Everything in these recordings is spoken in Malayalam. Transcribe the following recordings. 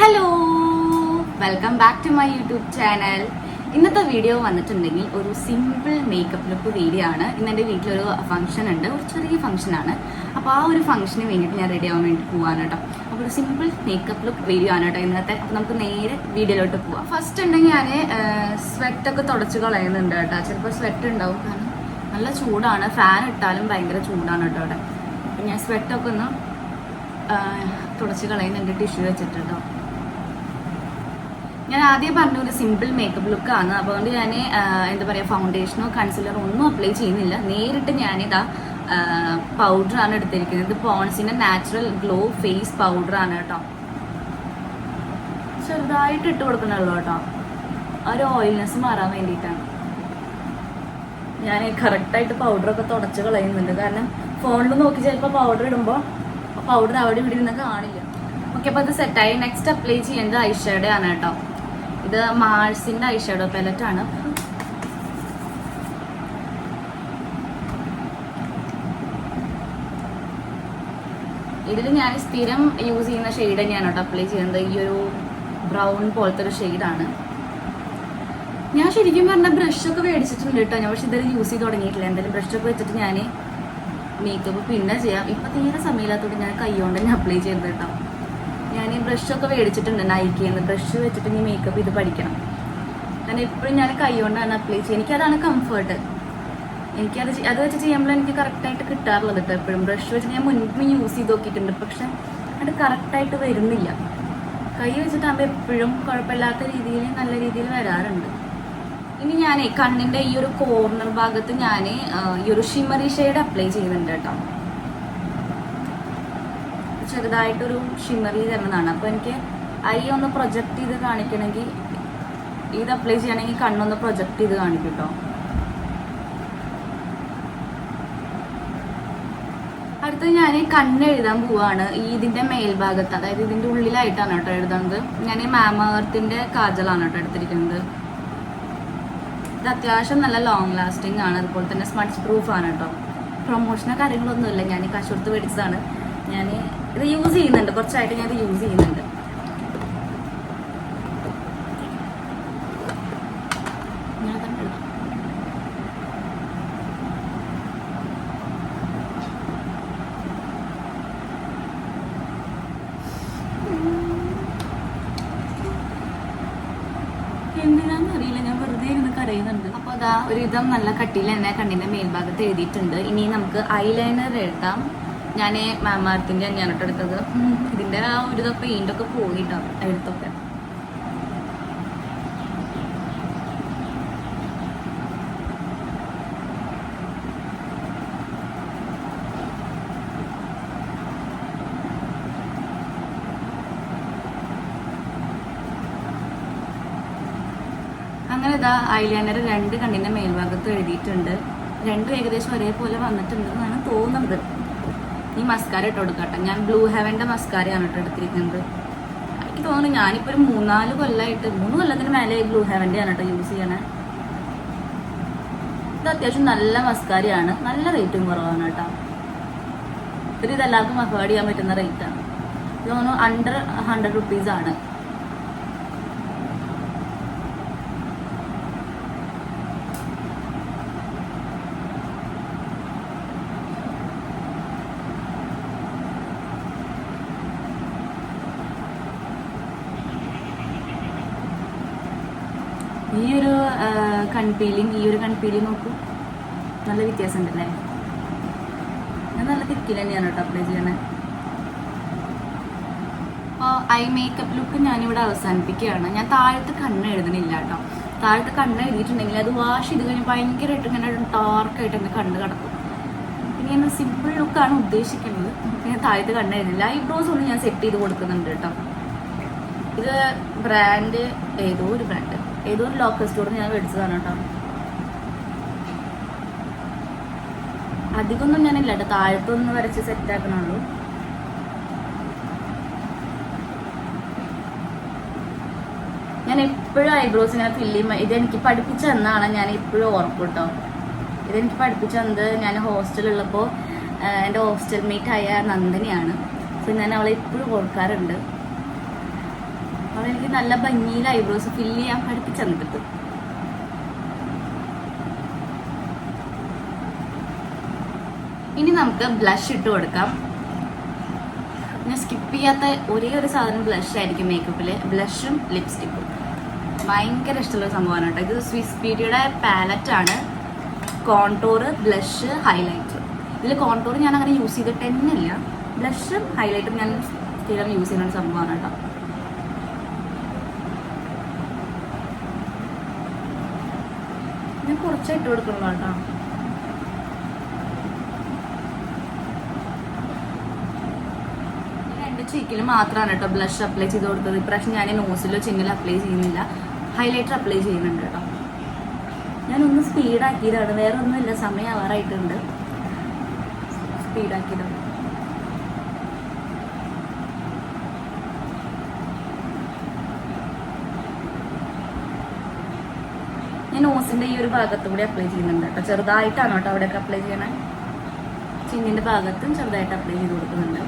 Hello welcome back to my YouTube channel ഇന്നത്തെ വീഡിയോ വന്നിട്ടുണ്ടെങ്കിൽ ഒരു സിമ്പിൾ മേക്കപ്പ് ലുക്ക് വീഡിയോ ആണ്. ഇന്ന് എന്റെ വീട്ടിലൊരു ഫംഗ്ഷൻ ഉണ്ട്. ഒരു ചെറിയ ഫംഗ്ഷൻ ആണ്. അപ്പോൾ ആ ഒരു ഫംഗ്ഷന് വേണ്ടിയിട്ട് ഞാൻ റെഡി ആവാൻ വേണ്ടി പോവാണ് കേട്ടോ. അപ്പോൾ ഒരു സിമ്പിൾ മേക്കപ്പ് ലുക്ക് വീഡിയോ ആണ് കേട്ടോ ഇന്നത്തെ. അപ്പോൾ നമുക്ക് നേരെ വീഡിയോയിലോട്ട് പോവാം. ഫസ്റ്റ് ഉണ്ടെങ്കിൽ ഞാൻ സ്വെറ്റൊക്കെ തുടച്ച് കളയുന്നുണ്ട് കേട്ടോ. ചിലപ്പോൾ സ്വെറ്റ് ഉണ്ടാവും. കാരണം നല്ല ചൂടാണ്. ഫാൻ ഇട്ടാലും ഭയങ്കര ചൂടാണ് കേട്ടോ അവിടെ. അപ്പം ഞാൻ സ്വെറ്റൊക്കെ ഒന്ന് തുടച്ച് കളയുന്നുണ്ട്. ടിഷ്യൂ വെച്ചിട്ട് കേട്ടോ. ഞാൻ ആദ്യം പറഞ്ഞ ഒരു സിമ്പിൾ മേക്കപ്പ് ലുക്കാണ് അതുകൊണ്ട് ഞാൻ എന്താ പറയുക ഫൗണ്ടേഷനോ കൺസിലറോ ഒന്നും അപ്ലൈ ചെയ്യുന്നില്ല. നേരിട്ട് ഞാനിതാ പൗഡറാണ് എടുത്തിരിക്കുന്നത്. ഇത് പോൺസിന്റെ നാച്ചുറൽ ഗ്ലോ ഫേസ് പൗഡറാണ് കേട്ടോ. ചെറുതായിട്ട് ഇട്ട് കൊടുക്കണുള്ളൂ കേട്ടോ. ഒരു ഓയിൽനെസ് മാറാൻ വേണ്ടിയിട്ടാണ്. ഞാൻ കറക്റ്റായിട്ട് പൗഡറൊക്കെ തുടച്ച് കളയുന്നുണ്ട്. കാരണം ഫോണിൽ നോക്കി ചിലപ്പോൾ പൗഡർ ഇടുമ്പോൾ പൗഡർ അവിടെ ഇവിടെ ഇരുന്ന് കാണില്ല. ഓക്കെ അപ്പോൾ അത് സെറ്റായി നെക്സ്റ്റ് അപ്ലൈ ചെയ്യേണ്ടത് ഐഷയുടെ ആണ് കേട്ടോ. ഇത് മാൾസിന്റെ ഐഷാഡോ പെലറ്റ് ആണ്. ഇതിൽ ഞാൻ സ്ഥിരം യൂസ് ചെയ്യുന്ന ഷെയ്ഡ് തന്നെയാണ് കേട്ടോ അപ്ലൈ ചെയ്യുന്നത്. ഈ ഒരു ബ്രൗൺ പോലത്തെ ഒരു ഷെയ്ഡാണ് ഞാൻ ശരിക്കും പറഞ്ഞാൽ ബ്രഷൊക്കെ മേടിച്ചിട്ടുണ്ട് കേട്ടോ ഞാൻ പക്ഷെ ഇതുവരെ യൂസ് ചെയ്ത് തുടങ്ങിയിട്ടില്ല. എന്തായാലും ബ്രഷൊക്കെ വെച്ചിട്ട് ഞാൻ മേക്കപ്പ് പിന്നെ ചെയ്യാം. ഇപ്പൊ തീരെ സമയമില്ലാത്തതുകൊണ്ട് ഞാൻ കൈ കൊണ്ട് തന്നെ അപ്ലൈ ചെയ്തത് കേട്ടോ ഞാൻ ബ്രഷൊക്കെ മേടിച്ചിട്ടുണ്ട് നൈക്കിന്ന് ബ്രഷ് വെച്ചിട്ട് ഇനി മേക്കപ്പ് ഇത് പഠിക്കണം. കാരണം എപ്പോഴും ഞാൻ കൈ കൊണ്ടാണ് അപ്ലൈ ചെയ്യുക. എനിക്കതാണ് കംഫർട്ട് എനിക്കത് അത് വെച്ച് ചെയ്യുമ്പോൾ എനിക്ക് കറക്റ്റായിട്ട് കിട്ടാറുള്ളത് കേട്ടോ എപ്പോഴും. ബ്രഷ് വെച്ച് ഞാൻ മുൻപ് യൂസ് ചെയ്ത് നോക്കിയിട്ടുണ്ട്. പക്ഷെ അത് കറക്റ്റായിട്ട് വരുന്നില്ല. കൈ വെച്ചിട്ടാകുമ്പോൾ എപ്പോഴും കുഴപ്പമില്ലാത്ത രീതിയിൽ നല്ല രീതിയിൽ വരാറുണ്ട്. ഇനി ഞാൻ കണ്ണിന്റെ ഈ ഒരു കോർണർ ഭാഗത്ത് ഞാൻ ഈ ഒരു ഷിമറി ഷെയ്ഡ് അപ്ലൈ ചെയ്യുന്നുണ്ട് കേട്ടോ. ചെറുതായിട്ടൊരു ഷിമ്മറി തരുന്നതാണ്. അപ്പോൾ എനിക്ക് ഐ ഒന്ന് പ്രൊജക്റ്റ് ചെയ്ത് കാണിക്കണമെങ്കിൽ ഇത് അപ്ലൈ ചെയ്യണമെങ്കിൽ കണ്ണൊന്ന് പ്രൊജക്റ്റ് ചെയ്ത് കാണിക്കും കേട്ടോ അടുത്ത് ഞാൻ കണ്ണ് എഴുതാൻ പോവാണ്. ഈ ഇതിന്റെ മേൽഭാഗത്ത് അതായത് ഇതിന്റെ ഉള്ളിലായിട്ടാണ് കേട്ടോ എഴുതുന്നത് ഞാൻ ഈ മാമേർത്തിന്റെ കാജലാണ് കേട്ടോ എടുത്തിരിക്കുന്നത്. ഇത് അത്യാവശ്യം നല്ല ലോങ് ലാസ്റ്റിംഗ് ആണ്. അതുപോലെ തന്നെ സ്മച്ച് പ്രൂഫ് ആണ് കേട്ടോ പ്രൊമോഷനോ കാര്യങ്ങളൊന്നുമില്ല. ഞാൻ കശുർത്ത് മേടിച്ചതാണ്. ഞാൻ ഇത് യൂസ് ചെയ്യുന്നുണ്ട്. കുറച്ചായിട്ട് ഞാൻ ഇത് യൂസ് ചെയ്യുന്നുണ്ട്. ഒരു വിധം നല്ല കട്ടിയിൽ തന്നെ കണ്ണിന്റെ മേൽഭാഗത്ത് എഴുതിയിട്ടുണ്ട്. ഇനി നമുക്ക് ഐലൈനർ എഴുതാം. ഞാൻ മാമാർത്തിന്റെ തന്നെയാണ് കേട്ടോ എടുത്തത് ഇതിന്റെ ഇതിന്റെ ആ ഒരു ഇതൊക്കെ പെയിന്റ് ഒക്കെ പോയിട്ടോ എടുത്തൊക്കെ അങ്ങനെ ഇതാ ഐലൈനർ രണ്ട് കണ്ണിന്റെ മേൽഭാഗത്ത് എഴുതിയിട്ടുണ്ട്. രണ്ടും ഏകദേശം ഒരേപോലെ വന്നിട്ടുണ്ടെന്നാണ് തോന്നുന്നത്. ഈ മസ്കാര ഇട്ട് കൊടുക്കട്ടെ. ഞാൻ ബ്ലൂ ഹെവന്റെ മസ്കാരയാണ് കേട്ടോ എടുത്തിരിക്കുന്നത്. എനിക്ക് തോന്നുന്നു ഞാനിപ്പോൾ ഒരു മൂന്നാൽ കൊല്ലമായിട്ട് മൂന്ന് കൊല്ലത്തിന് മേലെ ബ്ലൂ ഹെവന്റെ ആണ് കേട്ടോ യൂസ് ചെയ്യണേ. ഇത് അത്യാവശ്യം നല്ല മസ്കാരയാണ് നല്ല റേറ്റും കുറവാണ് കേട്ടോ. ഒരു ഇതെല്ലാവർക്കും അഫോർഡ് ചെയ്യാൻ പറ്റുന്ന റേറ്റാണ് ഇത് തോന്നുന്നു അണ്ടർ ഹൺഡ്രഡ് റുപ്പീസ് ആണ് ഈ ഒരു കൺപീലിങ് ഈ ഒരു കൺപീലിങ് നോക്കൂ. നല്ല വ്യത്യാസം ഉണ്ടല്ലേ ഞാൻ നല്ല തിക്കിൽ തന്നെയാണ് കേട്ടോ അപ്ലൈ ചെയ്യണേ. ഐ മേക്കപ്പ് ലുക്ക് ഞാനിവിടെ അവസാനിപ്പിക്കുകയാണ്. ഞാൻ താഴത്തെ കണ്ണ് എഴുതണില്ല കേട്ടോ. താഴത്ത് കണ്ണ് എഴുതിയിട്ടുണ്ടെങ്കിൽ അത് വാഷ് ചെയ്ത് കഴിഞ്ഞാൽ ഭയങ്കരമായിട്ട് ഇങ്ങനെ ഡാർക്കായിട്ട് എന്റെ കണ്ണ് കിടക്കും. പിന്നെ ഞാൻ സിമ്പിൾ ലുക്കാണ് ഉദ്ദേശിക്കുന്നത്. ഞാൻ താഴത്തെ കണ്ണ് എഴുതുന്നില്ല ഐബ്രോസ് ഒന്ന് ഞാൻ സെറ്റ് ചെയ്ത് കൊടുക്കുന്നുണ്ട് കേട്ടോ. ഇത് ബ്രാൻഡ് ഏതോ ഒരു ബ്രാൻഡ് ഏതോ ഒരു ലോക്കൽ സ്റ്റോറിൽ ഞാൻ മേടിച്ചതാണ് കേട്ടോ. അധികമൊന്നും ഞാനില്ല കേട്ടോ. താഴത്തൊന്ന് വരച്ച് സെറ്റ് ആക്കണുള്ളൂ. ഞാൻ എപ്പോഴും ഐബ്രോസ് ഇങ്ങനെ ഫില്ല് ചെയ്യുമ്പോൾ ഇതെനിക്ക് പഠിപ്പിച്ചു തന്നാണ് ഞാൻ ഇപ്പോഴും ഓർക്കും കേട്ടോ. ഇതെനിക്ക് പഠിപ്പിച്ചു തന്നത് ഞാൻ ഹോസ്റ്റലുള്ളപ്പോൾ എന്റെ ഹോസ്റ്റൽ മേറ്റ് ആയ നന്ദനിയാണ്. സോ ഞാൻ അവളെ ഇപ്പോഴും ഓർക്കാറുണ്ട്. അവൾ എനിക്ക് നല്ല ഭംഗിയിൽ ഐബ്രോസ് ഫില്ല് ചെയ്യാൻ പഠിപ്പിച്ചു ഇനി നമുക്ക് ബ്ലഷ് ഇട്ട് കൊടുക്കാം. ഞാൻ സ്കിപ്പ് ചെയ്യാത്ത ഒരേ ഒരു സാധനം ബ്ലഷ് ആയിരിക്കും മേക്കപ്പിൽ ബ്ലഷും ലിപ്സ്റ്റിക്കും ഭയങ്കര ഇഷ്ടമുള്ള സംഭവമാണ് കേട്ടോ. ഇത് സ്വിസ് ബ്യൂട്ടിയുടെ പാലറ്റ് ആണ്. കോൺടോർ ബ്ലഷ് ഹൈലൈറ്റർ ഇതിൽ കോൺടോർ ഞാൻ അങ്ങനെ യൂസ് ചെയ്തിട്ട് തന്നെയില്ല. ബ്ലഷും ഹൈലൈറ്ററും ഞാൻ സ്ഥിരം യൂസ് ചെയ്യുന്ന ഒരു സംഭവമാണ് കേട്ടോ. കുറച്ചേ ഇട്ട് കൊടുക്കുള്ളൂ കേട്ടോ രണ്ട് ചീക്കിൽ മാത്രമാണ് കേട്ടോ ബ്ലഷ് അപ്ലൈ ചെയ്ത് കൊടുത്തത്. ഇപ്രാവശ്യം ഞാൻ നോസിലോ ചിങ്ങിലോ അപ്ലൈ ചെയ്യുന്നില്ല. ഹൈലൈറ്റർ അപ്ലൈ ചെയ്യുന്നുണ്ട് കേട്ടോ ഞാനൊന്ന് സ്പീഡാക്കിയതാണ് വേറെ ഒന്നുമില്ല സമയം ആവാറായിട്ടുണ്ട് സ്പീഡാക്കിയതാണ് ഞാൻ നോസിന്റെ ഈ ഒരു ഭാഗത്തും കൂടി അപ്ലൈ ചെയ്യുന്നുണ്ട് കേട്ടോ. ചെറുതായിട്ടാണ് കേട്ടോ അവിടെയൊക്കെ അപ്ലൈ ചെയ്യണേ. ചിന്നിന്റെ ഭാഗത്തും ചെറുതായിട്ട് അപ്ലൈ ചെയ്ത് കൊടുക്കുന്നുണ്ട്.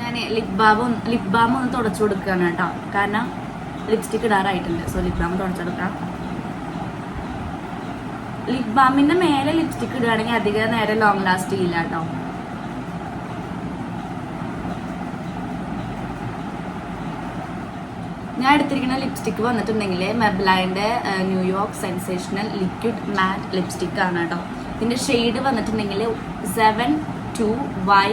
ഞാൻ ലിപ് ബാം ലിപ് ബാം ഒന്ന് തുടച്ചു കൊടുക്കുകയാണ് കേട്ടോ. കാരണം ലിപ്സ്റ്റിക് ഇടാറായിട്ടുണ്ട്. സോ ലിപ് ബാം തുടച്ചെടുക്കാം. ലിപ് ബാമിന്റെ മേലെ ലിപ്സ്റ്റിക് ഇടുകയാണെങ്കിൽ അധികം നേരം ലോങ് ലാസ്റ്റ് ചെയ്യില്ല കേട്ടോ. ഞാൻ എടുത്തിരിക്കുന്ന ലിപ്സ്റ്റിക്ക് വന്നിട്ടുണ്ടെങ്കിൽ മെബ്ലൈന്റെ New York sensational liquid matte lipstick ആണ് കേട്ടോ ഇതിന്റെ ഷെയ്ഡ് വന്നിട്ടുണ്ടെങ്കിൽ seven two Y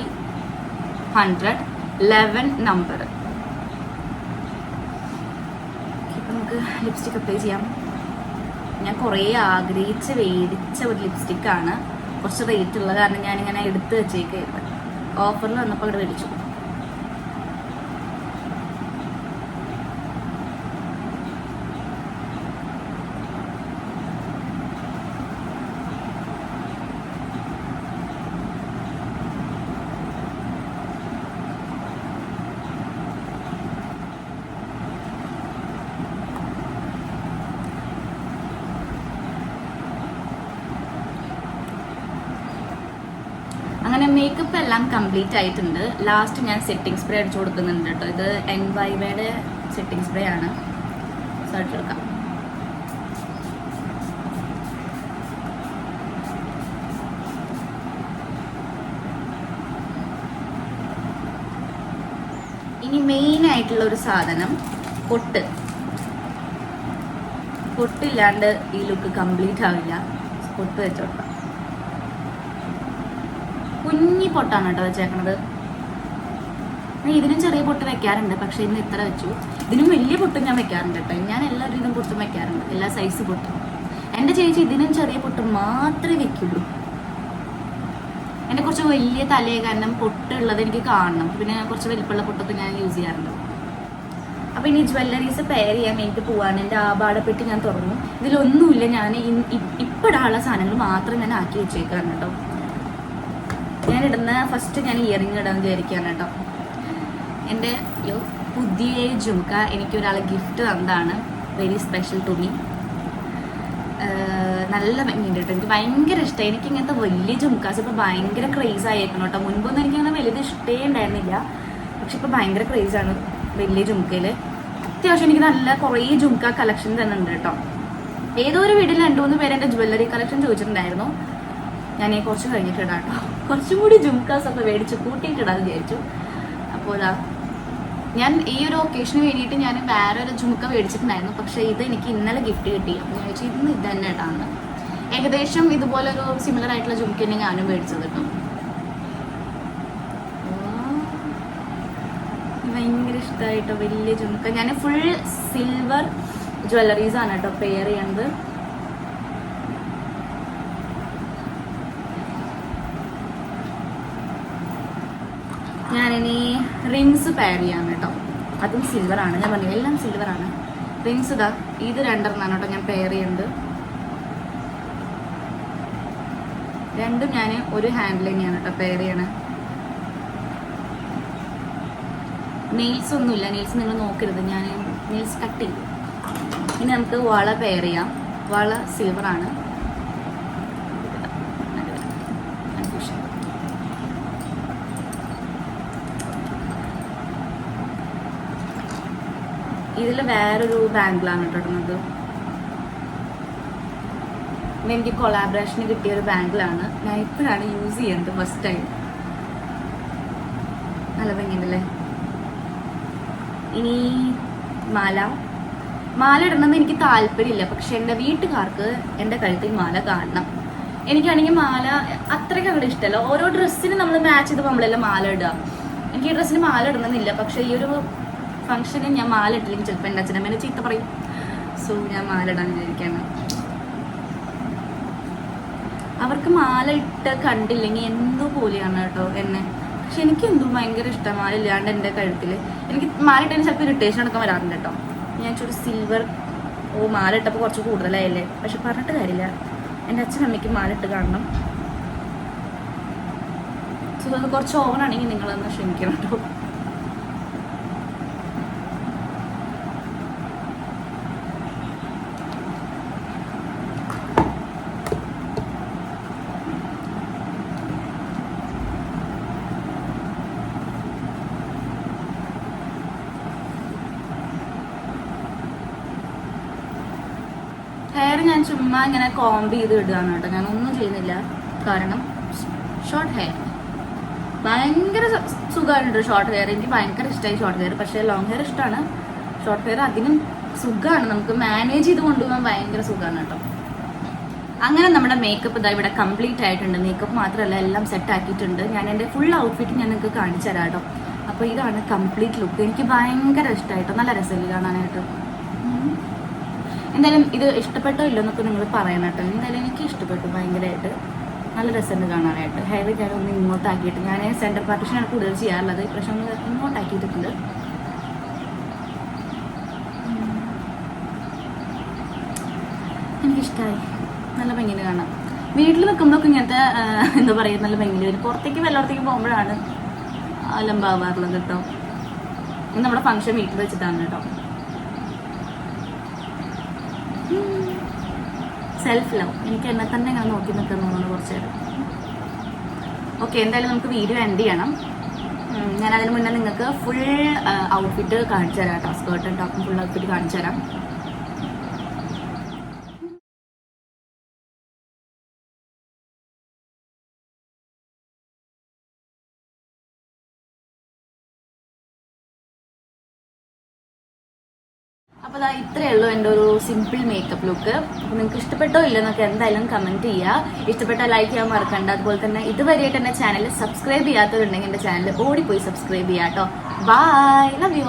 hundred eleven number ഇപ്പം നമുക്ക് ലിപ്സ്റ്റിക് അപ്ലൈ ചെയ്യാം. ഞാൻ കുറേ ആഗ്രഹിച്ച് മേടിച്ച ഒരു ലിപ്സ്റ്റിക്കാണ് കുറച്ച് റേറ്റ് ഉള്ള കാരണം ഞാനിങ്ങനെ എടുത്ത് വെച്ചേക്കായിരുന്നു ഓഫറിൽ വന്നപ്പോൾ അവിടെ മേടിച്ചു അങ്ങനെ മേക്കപ്പ് എല്ലാം കംപ്ലീറ്റ് ആയിട്ടുണ്ട്. ലാസ്റ്റ് ഞാൻ സെറ്റിംഗ് സ്പ്രേ അടിച്ചു കൊടുക്കുന്നുണ്ട് കേട്ടോ. ഇത് എൻ വൈവയുടെ സെറ്റിംഗ് സ്പ്രേ ആണ്. അടിച്ചെടുക്കാം ഇനി മെയിൻ ആയിട്ടുള്ള ഒരു സാധനം പൊട്ട്. പൊട്ടില്ലാണ്ട് ഈ ലുക്ക് കംപ്ലീറ്റ് ആവില്ല. പൊട്ട് വെച്ചോട്ടാം. കുഞ്ഞി പൊട്ടാണ് കേട്ടോ വെച്ചേക്കണത്. ഇതിനും ചെറിയ പൊട്ട് വെക്കാറുണ്ട് പക്ഷെ ഇന്ന് ഇത്ര വെച്ചു. ഇതിനും വലിയ പൊട്ടും ഞാൻ വെക്കാറുണ്ട് കേട്ടോ. ഞാൻ എല്ലാ ഇതിനും പൊട്ടും വെക്കാറുണ്ട് എല്ലാ സൈസ് പൊട്ടും. എന്റെ ചേച്ചി ഇതിനും ചെറിയ പൊട്ട് മാത്രമേ വെക്കുള്ളൂ. എന്റെ കുറച്ച് വലിയ തലയെ കാരണം പൊട്ടുള്ളത് എനിക്ക് കാണണം. പിന്നെ കുറച്ച് വലിപ്പമുള്ള പൊട്ടൊക്കെ ഞാൻ യൂസ് ചെയ്യാറുണ്ട്. അപ്പൊ ഇനി ജ്വല്ലറീസ് പെയർ ചെയ്യാൻ വേണ്ടിയിട്ട് പോവാണ്. എന്റെ ആപാടപ്പെട്ട് ഞാൻ തുറന്നു. ഇതിലൊന്നുമില്ല. ഞാൻ ഇപ്പോഴുള്ള സാധനങ്ങൾ മാത്രം ഞാൻ ആക്കി വെച്ചേക്കാറുണ്ട് കേട്ടോ. ഞാൻ ഇടുന്ന ഫസ്റ്റ് ഞാൻ ഇയറിംഗ് ഇടാൻ വിചാരിക്കുകയാണ് കേട്ടോ. എന്റെ പുതിയ ജുമുക്ക എനിക്ക് ഒരാൾ ഗിഫ്റ്റ് തന്നതാണ് വെരി സ്പെഷ്യൽ ടു മീ നല്ല ഭംഗിയുണ്ട് കേട്ടോ. എനിക്ക് ഭയങ്കര ഇഷ്ടമായി എനിക്ക് ഇങ്ങനത്തെ വലിയ ജുമുക്കാസ് ഇപ്പോൾ ഭയങ്കര ക്രേസ് ആയിരിക്കണം കേട്ടോ. മുൻപൊന്നും എനിക്ക് അങ്ങനെ വലുത് ഇഷ്ടേ ഉണ്ടായിരുന്നില്ല. പക്ഷെ ഇപ്പോൾ ഭയങ്കര ആണ് വലിയ ജുമുക്കയിൽ അത്യാവശ്യം എനിക്ക് നല്ല കുറേ ജുമുക്ക കളക്ഷൻ തന്നെ ഉണ്ട് കേട്ടോ. ഏതോ ഒരു വീട്ടിൽ രണ്ടു മൂന്ന് പേര് എന്റെ ജ്വല്ലറി കളക്ഷൻ ചോദിച്ചിട്ടുണ്ടായിരുന്നു. ഞാൻ കുറച്ച് കഴിഞ്ഞിട്ട് ഇടാം കേട്ടോ. കുറച്ചും കൂടി ജുംക്കാസ് ഒക്കെ മേടിച്ച് കൂട്ടിയിട്ടിടാന്ന് വിചാരിച്ചു. അപ്പോൾ ഞാൻ ഈ ഒരു ഒക്കേഷന് വേണ്ടിയിട്ട് ഞാൻ വേറെ ഒരു ജുമുക്ക മേടിച്ചിട്ടുണ്ടായിരുന്നു. പക്ഷേ ഇത് എനിക്ക് ഇന്നലെ ഗിഫ്റ്റ് കിട്ടി. അപ്പോൾ ഞാൻ വെച്ചാൽ ഇന്ന് ഇത് തന്നെ ഇട്ടാണ് ഏകദേശം ഇതുപോലെ ഒരു സിമിലർ ആയിട്ടുള്ള ജുമുക്ക തന്നെ ഞാനും മേടിച്ചത് കേട്ടോ. ഭയങ്കര ഇഷ്ടമായിട്ടോ വലിയ ജുമുക്ക ഞാൻ ഫുൾ സിൽവർ ജ്വല്ലറീസ് ആണ് കേട്ടോ പെയർ ചെയ്യണത്. ഞാനിനി റിങ്സ് പെയർ ചെയ്യാം കേട്ടോ. അതും ആണ്. ഞാൻ പറഞ്ഞു എല്ലാം സിൽവർ ആണ്. റിങ്സ് ഇതാ ഇത് രണ്ടെണ്ണമാണ് കേട്ടോ ഞാൻ പെയർ ചെയ്യുന്നത് രണ്ടും ഞാൻ ഒരു ഹാൻഡിൽ തന്നെയാണ് കേട്ടോ പെയർ ചെയ്യണേ. നെയിൽസ് ഒന്നുമില്ല നെയിൽസ് നിങ്ങൾ നോക്കരുത്. ഞാൻ നെയിൽസ് കട്ട് ചെയ്യും. ഇനി നമുക്ക് വള പെയർ ചെയ്യാം. വള സിൽവർ ആണ് ഇതിൽ വേറൊരു ബാങ്കിലാണ് ഇത് എനിക്ക് കൊളാബറേഷന് കിട്ടിയ ഒരു ബാങ്കിലാണ് ഞാൻ ഇപ്പോഴാണ് യൂസ് ചെയ്യുന്നത് ഫസ്റ്റ് ടൈം നല്ല ഭംഗിയുണ്ടല്ലേ? ഇനി മാല. മാല ഇടണമെന്ന് എനിക്ക് താല്പര്യമില്ല. പക്ഷെ എന്റെ വീട്ടുകാർക്ക് എന്റെ കഴുത്തിൽ മാല കാണണം. എനിക്കാണെങ്കിൽ മാല അത്രയ്ക്ക് അങ്ങോട്ട് ഇഷ്ടമല്ല. ഓരോ ഡ്രസ്സിന് നമ്മൾ മാച്ച് ചെയ്ത് നമ്മളെല്ലാം മാല ഇടുക. എനിക്ക് ഈ ഡ്രസ്സിന് മാല ഇടണമെന്നില്ല. പക്ഷെ ഈ ഒരു ഫംഗ്ഷന് ഞാൻ മാല ഇട്ടില്ലെങ്കിൽ ചിലപ്പോൾ എന്റെ അച്ഛനമ്മേനെ ചീത്ത പറയും. സോ ഞാൻ മാല ഇടാൻ അവർക്ക് മാല ഇട്ട് കണ്ടില്ലെങ്കിൽ എന്തോ പോലെയാണ് കേട്ടോ എന്നെ? പക്ഷെ എനിക്ക് എന്തോ ഭയങ്കര ഇഷ്ടം മാല ഇല്ലാണ്ട് എന്റെ കഴുത്തിൽ എനിക്ക് മാല ഇട്ടതിന് ചിലപ്പോൾ ഇറിറ്റേഷൻ അടക്കം വരാറുണ്ട് കേട്ടോ. ഞാൻ ചൊരു സിൽവർ ഓ മാല ഇട്ടപ്പോൾ കുറച്ച് കൂടുതലായല്ലേ? പക്ഷെ പറഞ്ഞിട്ട് കാര്യമില്ല. എന്റെ അച്ഛനമ്മയ്ക്ക് മാല ഇട്ട് കാണണം. സോ അത് കുറച്ച് ഓവറാണെങ്കിൽ നിങ്ങളൊന്ന് ക്ഷമിക്കണം കേട്ടോ ഹെയർ ഞാൻ ചുമ്മാ ഇങ്ങനെ കോംബ് ചെയ്ത് ഇടുകയാണ് കേട്ടോ. ഒന്നും ചെയ്യുന്നില്ല. കാരണം ഷോർട്ട് ഹെയർ ഭയങ്കര സുഖമാണ് ഷോർട്ട് ഹെയർ എനിക്ക് ഭയങ്കര ഇഷ്ടമായി ഷോർട്ട് ഹെയർ പക്ഷേ ലോങ് ഹെയർ ഇഷ്ടമാണ് ഷോർട്ട് ഹെയർ അതിനും സുഖമാണ് നമുക്ക് മാനേജ് ചെയ്ത് കൊണ്ടുപോകാൻ ഭയങ്കര സുഖമാണ് കേട്ടോ. അങ്ങനെ നമ്മുടെ മേക്കപ്പ് ഇതാ ഇവിടെ കംപ്ലീറ്റ് ആയിട്ടുണ്ട്. മേക്കപ്പ് മാത്രമല്ല എല്ലാം സെറ്റ് ആക്കിയിട്ടുണ്ട്. ഞാൻ എന്റെ ഫുൾ ഔട്ട്ഫിറ്റ് ഞാൻ നിങ്ങൾക്ക് കാണിച്ചു തരാം കേട്ടോ. അപ്പോൾ ഇതാണ് കംപ്ലീറ്റ് ലുക്ക് എനിക്ക് ഭയങ്കര ഇഷ്ടമായിട്ടോ നല്ല രസമില്ല കാണാനായിട്ട്. എന്തായാലും ഇത് ഇഷ്ടപ്പെട്ടോ ഇല്ലോ എന്നൊക്കെ നിങ്ങൾ പറയണം കേട്ടോ. എന്തായാലും എനിക്ക് ഇഷ്ടപ്പെട്ടു ഭയങ്കരമായിട്ട്. നല്ല രസമുണ്ട് കാണാനായിട്ട്. ഹെയർ ഞാൻ ഒന്ന് ഇങ്ങോട്ടാക്കിയിട്ട് ഞാൻ സെന്റർ പാർട്ടിഷനാണ് കൂടുതൽ ചെയ്യാറുള്ളത്. പക്ഷെ ഒന്ന് ഇങ്ങോട്ടാക്കിയിട്ടുണ്ട് എനിക്കിഷ്ടമായി നല്ല ഭംഗിയിൽ കാണാം വീട്ടിൽ നിൽക്കുമ്പോഴൊക്കെ ഇങ്ങനത്തെ എന്താ പറയുക നല്ല ഭംഗിയിൽ വരും പുറത്തേക്ക് വല്ലയിടത്തേക്ക് പോകുമ്പോഴാണ് അലമ്പാവാറുള്ളത് കേട്ടോ. നമ്മുടെ ഫംഗ്ഷൻ വീട്ടിൽ വെച്ചിട്ടാണ് കേട്ടോ. സെൽഫ് ലവ് എനിക്ക് എന്നെ തന്നെ ഇങ്ങനെ നോക്കി നിൽക്കാൻ തോന്നുന്നു കുറച്ച് ഓക്കെ എന്തായാലും നമുക്ക് വീഡിയോ എൻഡ് ചെയ്യണം. ഞാൻ അതിന് മുന്നേ നിങ്ങൾക്ക് ഫുൾ ഔട്ട്ഫിറ്റ് കാണിച്ചു തരാം കേട്ടോ. സ്കേർട്ടും ടോപ്പും ഫുൾ ഔട്ട്ഫിറ്റ് കാണിച്ചു തരാം അപ്പോൾ ഇത്രയേ ഉള്ളൂ എന്റെ ഒരു സിമ്പിൾ മേക്കപ്പ് ലുക്ക് അപ്പോൾ നിങ്ങൾക്ക് ഇഷ്ടപ്പെട്ടോ ഇല്ലെന്നൊക്കെ എന്തായാലും കമന്റ് ചെയ്യുക ഇഷ്ടപ്പെട്ട ലൈക്ക് ചെയ്യാൻ മറക്കണ്ട. അതുപോലെ തന്നെ ഇതുവരെയായിട്ട് എന്റെ ചാനൽ സബ്സ്ക്രൈബ് ചെയ്യാത്തവരുണ്ടെങ്കിൽ എന്റെ ചാനൽ ഓടിപ്പോയി സബ്സ്ക്രൈബ് ചെയ്യാം കേട്ടോ ബൈ ലവ് യു